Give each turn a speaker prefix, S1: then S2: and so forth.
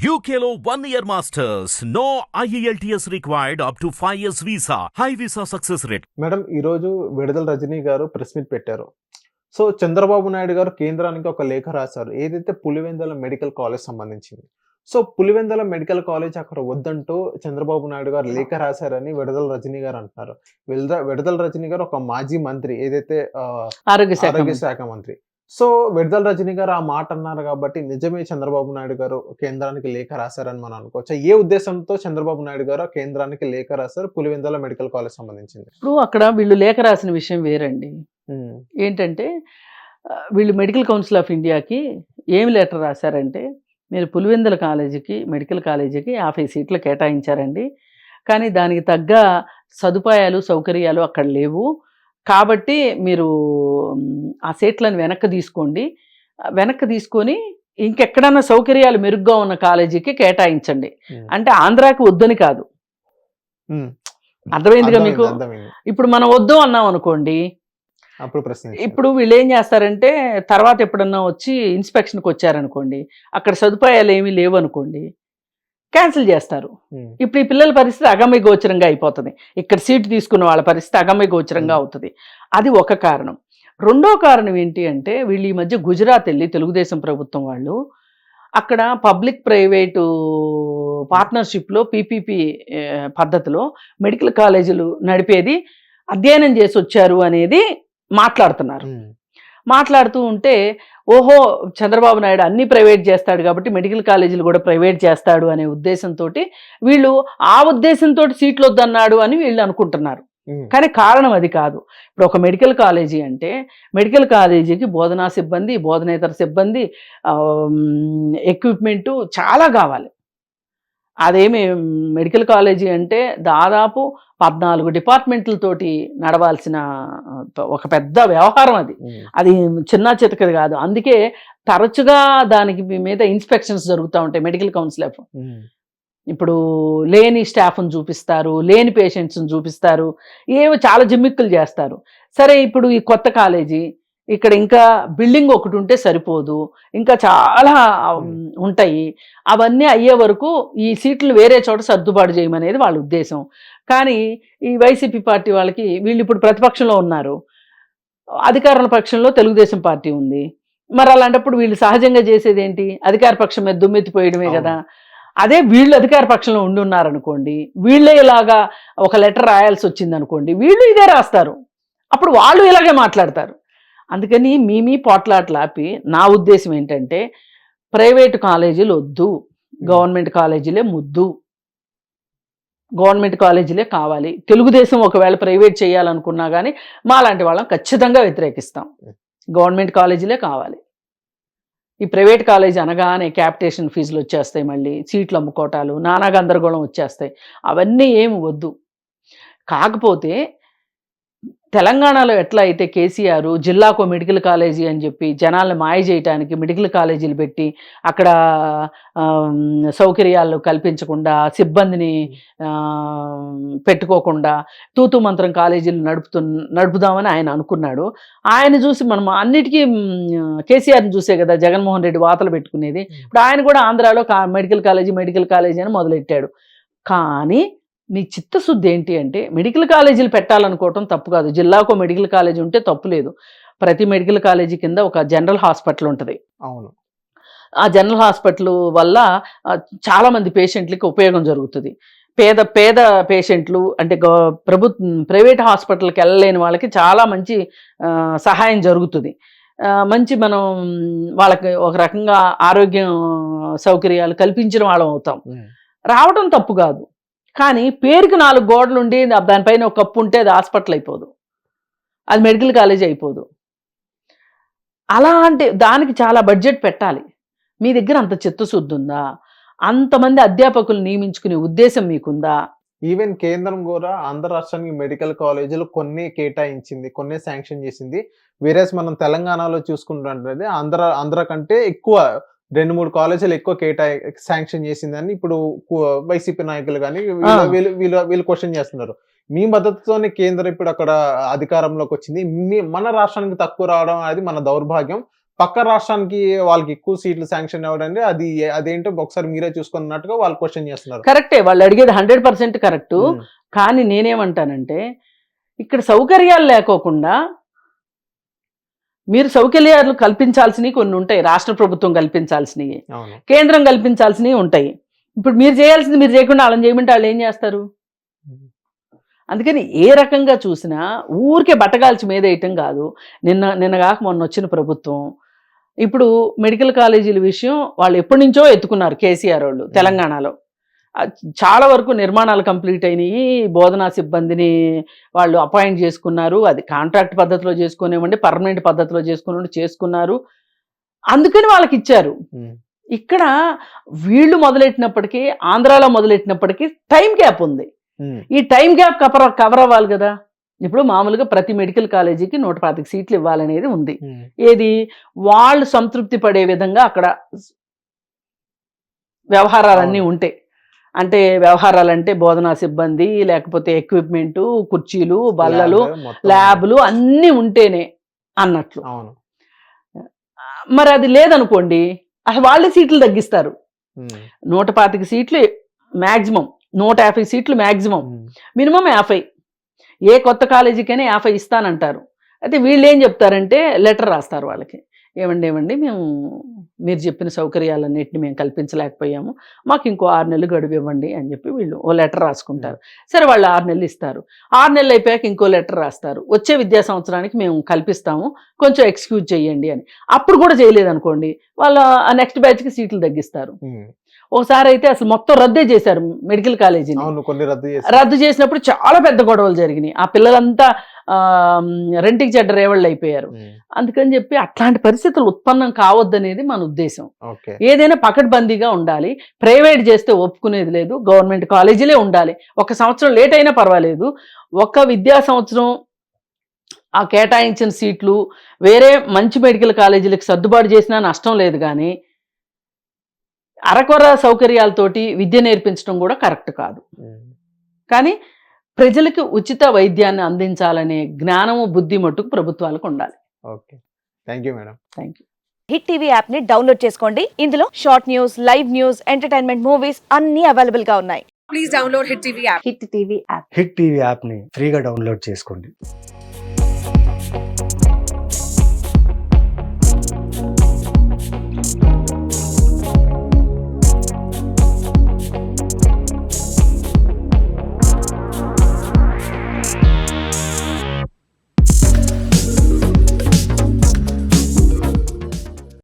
S1: One year masters. No E IELTS required up to 5 years visa. High visa success rate.
S2: Madam ఈరోజు విడుదల రజనీ గారు press meet పెట్టారు so Chandrababu Naidu గారు కేంద్రానికి ఒక లేఖ రాశారు ఏదైతే పులివెందల మెడికల్ కాలేజ్ సంబంధించింది సో పులివెందల మెడికల్ కాలేజ్ అక్కడ వద్దంటూ చంద్రబాబు నాయుడు గారు లేఖ రాశారని విడుదల రజనీ గారు అంటున్నారు విడుదల విడుదల రజనీ గారు ఒక మాజీ మంత్రి ఏదైతే ఆ,
S3: ఆరోగ్య శాఖ
S2: ఆరోగ్య శాఖ మంత్రి సో విడుదల రజనీ గారు ఆ మాట అన్నారు కాబట్టి నిజమే చంద్రబాబు నాయుడు గారు కేంద్రానికి లేఖ రాశారని మనం అనుకోవచ్చు? ఏ ఉద్దేశంతో చంద్రబాబు నాయుడు గారు కేంద్రానికి లేఖ రాశారు? పులివెందల మెడికల్ కాలేజ్ సంబంధించింది.
S3: ఇప్పుడు అక్కడ వీళ్ళు లేఖ రాసిన విషయం వేరండి. ఏంటంటే వీళ్ళు మెడికల్ కౌన్సిల్ ఆఫ్ ఇండియాకి ఏమి లెటర్ రాశారంటే మీరు పులివెందుల కాలేజీకి మెడికల్ కాలేజీకి యాభై సీట్లు కేటాయించారండి. కానీ దానికి తగ్గ సదుపాయాలు సౌకర్యాలు అక్కడ లేవు. కాబట్టి మీరు ఆ సీట్లను వెనక్కి తీసుకోండి. వెనక్కి తీసుకొని ఇంకెక్కడన్నా సౌకర్యాలు మెరుగ్గా ఉన్న కాలేజీకి కేటాయించండి. అంటే ఆంధ్రాకి వద్దని కాదు. అర్థమైందిగా మీకు. ఇప్పుడు మనం వద్దు అన్నాం అనుకోండి.
S2: అప్పుడు ప్రశ్న
S3: ఇప్పుడు వీళ్ళు ఏం చేస్తారంటే తర్వాత ఎప్పుడన్నా వచ్చి ఇన్స్పెక్షన్కి వచ్చారనుకోండి అక్కడ సదుపాయాలు ఏమీ లేవు అనుకోండి క్యాన్సిల్ చేస్తారు. ఇప్పుడు ఈ పిల్లల పరిస్థితి అగమ్య గోచరంగా అయిపోతుంది. ఇక్కడ సీటు తీసుకున్న వాళ్ళ పరిస్థితి అగమ్య గోచరంగా. అవుతుంది. అది ఒక కారణం. రెండో కారణం ఏంటి అంటే వీళ్ళు ఈ మధ్య గుజరాత్ వెళ్ళి తెలుగుదేశం ప్రభుత్వం వాళ్ళు అక్కడ పబ్లిక్ ప్రైవేటు పార్ట్నర్షిప్లో పీపీపీ పద్ధతిలో మెడికల్ కాలేజీలు నడిపేది అధ్యయనం చేసి వచ్చారు అనేది మాట్లాడుతున్నారు. మాట్లాడుతూ ఉంటే ఓహో చంద్రబాబు నాయుడు అన్ని ప్రైవేట్ చేస్తాడు కాబట్టి మెడికల్ కాలేజీలు కూడా ప్రైవేట్ చేస్తాడు అనే ఉద్దేశంతో వీళ్ళు ఆ ఉద్దేశంతో సీట్లు వద్దన్నాడు అని వీళ్ళు అనుకుంటున్నారు. కానీ కారణం అది కాదు. ఇప్పుడు ఒక మెడికల్ కాలేజీ అంటే మెడికల్ కాలేజీకి బోధనా సిబ్బంది బోధనేతర సిబ్బంది ఎక్విప్మెంటు చాలా కావాలి. అదేమి మెడికల్ కాలేజీ అంటే దాదాపు పద్నాలుగు డిపార్ట్మెంట్లతోటి నడవాల్సిన ఒక పెద్ద వ్యవహారం అది. అది చిన్న చితకది కాదు. అందుకే తరచుగా దానికి మీ మీద ఇన్స్పెక్షన్స్ జరుగుతూ ఉంటాయి మెడికల్ కౌన్సిల్ ఆఫ్ ఇప్పుడు లేని స్టాఫ్ను చూపిస్తారు లేని పేషెంట్స్ని చూపిస్తారు ఏవో చాలా జిమ్మిక్కులు చేస్తారు. సరే ఇప్పుడు ఈ కొత్త కాలేజీ ఇక్కడ ఇంకా బిల్డింగ్ ఒకటి ఉంటే సరిపోదు. ఇంకా చాలా ఉంటాయి. అవన్నీ అయ్యే వరకు ఈ సీట్లు వేరే చోట సర్దుబాటు చేయమనేది వాళ్ళ ఉద్దేశం. కానీ ఈ వైసీపీ పార్టీ వాళ్ళకి వీళ్ళు ఇప్పుడు ప్రతిపక్షంలో ఉన్నారు. అధికారుల పక్షంలో తెలుగుదేశం పార్టీ ఉంది. మరి అలాంటప్పుడు వీళ్ళు సహజంగా చేసేది ఏంటి అధికార పక్షం మీద దుమ్మెత్తిపోయడమే కదా. అదే వీళ్ళు అధికార పక్షంలో ఉండి ఉన్నారనుకోండి వీళ్ళే ఇలాగా ఒక లెటర్ రాయాల్సి వచ్చింది అనుకోండి వీళ్ళు ఇదే రాస్తారు. అప్పుడు వాళ్ళు ఇలాగే మాట్లాడతారు. అందుకని మీ మీ పోట్లాట్లు ఆపి నా ఉద్దేశం ఏంటంటే ప్రైవేటు కాలేజీలు వద్దు. గవర్నమెంట్ కాలేజీలే ముద్దు. గవర్నమెంట్ కాలేజీలే కావాలి. తెలుగుదేశం ఒకవేళ ప్రైవేట్ చేయాలనుకున్నా కానీ మా లాంటి వాళ్ళం ఖచ్చితంగా వ్యతిరేకిస్తాం. గవర్నమెంట్ కాలేజీలే కావాలి. ఈ ప్రైవేట్ కాలేజీ అనగానే క్యాపిటేషన్ ఫీజులు వచ్చేస్తాయి మళ్ళీ సీట్లు అమ్ముకోవటాలు నానా గందరగోళం వచ్చేస్తాయి. అవన్నీ ఏమి వద్దు. కాకపోతే తెలంగాణలో ఎట్లా అయితే కేసీఆర్ జిల్లాకు మెడికల్ కాలేజీ అని చెప్పి జనాలను మాయ చేయటానికి మెడికల్ కాలేజీలు పెట్టి అక్కడ సౌకర్యాలు కల్పించకుండా సిబ్బందిని పెట్టుకోకుండా తూతు మంత్రం కాలేజీలు నడుపుతు నడుపుదామని ఆయన అనుకున్నాడు. ఆయన చూసి మనం అన్నిటికీ కేసీఆర్ని చూసే కదా జగన్మోహన్ రెడ్డి వాతలు పెట్టుకునేది. ఇప్పుడు ఆయన కూడా ఆంధ్రాలో కా మెడికల్ కాలేజీ మెడికల్ కాలేజీ అని మొదలెట్టాడు. కానీ మీ చిత్తశుద్ధి ఏంటి అంటే మెడికల్ కాలేజీలు పెట్టాలనుకోవటం తప్పు కాదు. జిల్లాకు మెడికల్ కాలేజీ ఉంటే తప్పు లేదు. ప్రతి మెడికల్ కాలేజీ కింద ఒక జనరల్ హాస్పిటల్ ఉంటుంది.
S2: అవును.
S3: ఆ జనరల్ హాస్పిటల్ వల్ల ఆ, చాలా మంది పేషెంట్లకి ఉపయోగం జరుగుతుంది. పేద పేద పేషెంట్లు అంటే గవ- ప్రభు ప్రైవేట్ హాస్పిటల్కి వెళ్ళలేని వాళ్ళకి చాలా మంచి సహాయం జరుగుతుంది. మంచి మనం వాళ్ళకి ఒక రకంగా ఆరోగ్యం సౌకర్యాలు కల్పించిన వాళ్ళం అవుతాం. రావడం తప్పు కాదు. కానీ పేరుకి నాలుగు గోడలు ఉండి దానిపైన ఒక కప్పు ఉంటే అది హాస్పిటల్ అయిపోదు. అది మెడికల్ కాలేజ్ అయిపోదు. అలా అంటే దానికి చాలా బడ్జెట్ పెట్టాలి. మీ దగ్గర అంత చిత్తశుద్ధి ఉందా? అంతమంది అధ్యాపకులు నియమించుకునే ఉద్దేశం మీకుందా?
S2: ఈవెన్ కేంద్రం కూడా ఆంధ్ర రాష్ట్రానికి మెడికల్ కాలేజీలు కొన్ని కేటాయించింది కొన్ని శాంక్షన్ చేసింది. వేరేస్ మనం తెలంగాణలో చూసుకుంటున్నట్లయితే ఆంధ్ర ఆంధ్ర కంటే ఎక్కువ రెండు మూడు కాలేజీలు ఎక్కువ కేటాయి శాంక్షన్ చేసిందని ఇప్పుడు వైసీపీ నాయకులు కానీ. వీళ్ళు వీళ్ళు వీళ్ళు క్వశ్చన్ చేస్తున్నారు. మీ మద్దతుతోనే కేంద్రం ఇప్పుడు అక్కడ అధికారంలోకి వచ్చింది. మీ మన రాష్ట్రానికి తక్కువ రావడం అనేది మన దౌర్భాగ్యం. పక్క రాష్ట్రానికి వాళ్ళకి ఎక్కువ సీట్లు శాంక్షన్ అవ్వడండి. అది అదేంటో ఒకసారి మీరే చూసుకున్నట్టుగా వాళ్ళు క్వశ్చన్ చేస్తున్నారు.
S3: కరెక్టే. వాళ్ళు అడిగేది హండ్రెడ్ పర్సెంట్ కరెక్ట్. కానీ నేనేమంటానంటే ఇక్కడ సౌకర్యాలు లేకోకుండా మీరు సౌకర్యాలు కల్పించాల్సినవి కొన్ని ఉంటాయి. రాష్ట్ర ప్రభుత్వం కల్పించాల్సినవి. కేంద్రం కల్పించాల్సినవి ఉంటాయి. ఇప్పుడు మీరు చేయాల్సింది మీరు చేయకుండా వాళ్ళని చేయమంటే వాళ్ళు ఏం చేస్తారు? అందుకని ఏ రకంగా చూసినా ఊరికే బట్టగాల్చి మీద వేయటం కాదు. నిన్న నిన్న కాక మొన్న వచ్చిన ప్రభుత్వం. ఇప్పుడు మెడికల్ కాలేజీల విషయం వాళ్ళు ఎప్పటి నుంచో ఎత్తుకున్నారు కేసీఆర్ వాళ్ళు తెలంగాణలో. చాలా వరకు నిర్మాణాలు కంప్లీట్ అయినాయి. బోధనా సిబ్బందిని వాళ్ళు అపాయింట్ చేసుకున్నారు. అది కాంట్రాక్ట్ పద్ధతిలో చేసుకునేవ్వండి పర్మనెంట్ పద్ధతిలో చేసుకుని చేసుకున్నారు. అందుకని వాళ్ళకి ఇచ్చారు. ఇక్కడ వీళ్ళు మొదలెట్టినప్పటికీ ఆంధ్రాలో మొదలెట్టినప్పటికీ టైం గ్యాప్ ఉంది. ఈ టైం గ్యాప్ కవర్ కవర్ అవ్వాలి కదా. ఇప్పుడు మామూలుగా ప్రతి మెడికల్ కాలేజీకి నూట పాతిక సీట్లు ఇవ్వాలనేది ఉంది. ఏది? వాళ్ళు సంతృప్తి పడే విధంగా అక్కడ వ్యవహారాలన్నీ. ఉంటాయి అంటే వ్యవహారాలంటే బోధనా సిబ్బంది లేకపోతే ఎక్విప్మెంట్ కుర్చీలు బల్లలు. ల్యాబులు అన్నీ ఉంటేనే అన్నట్లు.
S2: అవును.
S3: మరి అది లేదనుకోండి అసలు వాళ్ళే సీట్లు తగ్గిస్తారు. నూట పాతిక సీట్లు మ్యాక్సిమం నూట యాభై సీట్లు మ్యాక్సిమం మినిమం యాభై. ఏ కొత్త కాలేజీకైనా యాభై ఇస్తానంటారు. అయితే వీళ్ళు ఏం చెప్తారంటే లెటర్ రాస్తారు వాళ్ళకి. ఏమండి ఏమండి మేము మీరు చెప్పిన సౌకర్యాలన్నింటినీ మేము కల్పించలేకపోయాము. మాకు ఇంకో ఆరు నెలలు గడువు ఇవ్వండి అని చెప్పి వీళ్ళు ఓ లెటర్ రాసుకుంటారు. సరే వాళ్ళు ఆరు నెలలు ఇస్తారు. ఆరు నెలలు అయిపోయాక ఇంకో లెటర్ రాస్తారు. వచ్చే విద్యా సంవత్సరానికి మేము కల్పిస్తాము. కొంచెం ఎక్స్క్యూజ్ చేయండి అని. అప్పుడు కూడా చేయలేదు అనుకోండి వాళ్ళ ఆ నెక్స్ట్ బ్యాచ్కి సీట్లు తగ్గిస్తారు. ఒకసారి అయితే అసలు మొత్తం రద్దే చేశారు మెడికల్ కాలేజీని.
S2: రద్దు చేసి
S3: రద్దు చేసినప్పుడు చాలా పెద్ద గొడవలు జరిగినాయి. ఆ పిల్లలంతా రెంటికి చెడ్డ రేవళ్ళు అయిపోయారు. అందుకని చెప్పి అట్లాంటి పరిస్థితులు ఉత్పన్నం కావద్దనేది మన ఉద్దేశం. ఏదైనా పకడ్బందీగా ఉండాలి ప్రైవేట్ చేస్తే ఒప్పుకునేది లేదు గవర్నమెంట్ కాలేజీలే ఉండాలి. ఒక సంవత్సరం లేట్ అయినా పర్వాలేదు. ఒక విద్యా సంవత్సరం ఆ కేటాయించిన సీట్లు వేరే మంచి మెడికల్ కాలేజీలకు సర్దుబాటు చేసినా నష్టం లేదు కానీ అరకొర సౌకర్యాలతోటి విద్య నేర్పించడం కూడా కరెక్ట్ కాదు. కానీ ప్రజలకు ఉచిత వైద్యాన్ని అందించాలనే జ్ఞానము బుద్ధి మట్టుకు ప్రభుత్వాలకు ఉండాలి.
S2: Okay. Thank you madam.
S3: Thank you.
S4: Hit TV యాప్ని డౌన్లోడ్ చేసుకోండి. ఇందులో short news live news entertainment movies అన్ని అవైలబుల్గా ఉన్నాయి.
S5: Please download Hit TV app.
S6: Hit TV app.
S7: Hit TV యాప్ని ఫ్రీగా డౌన్లోడ్ చేసుకోండి.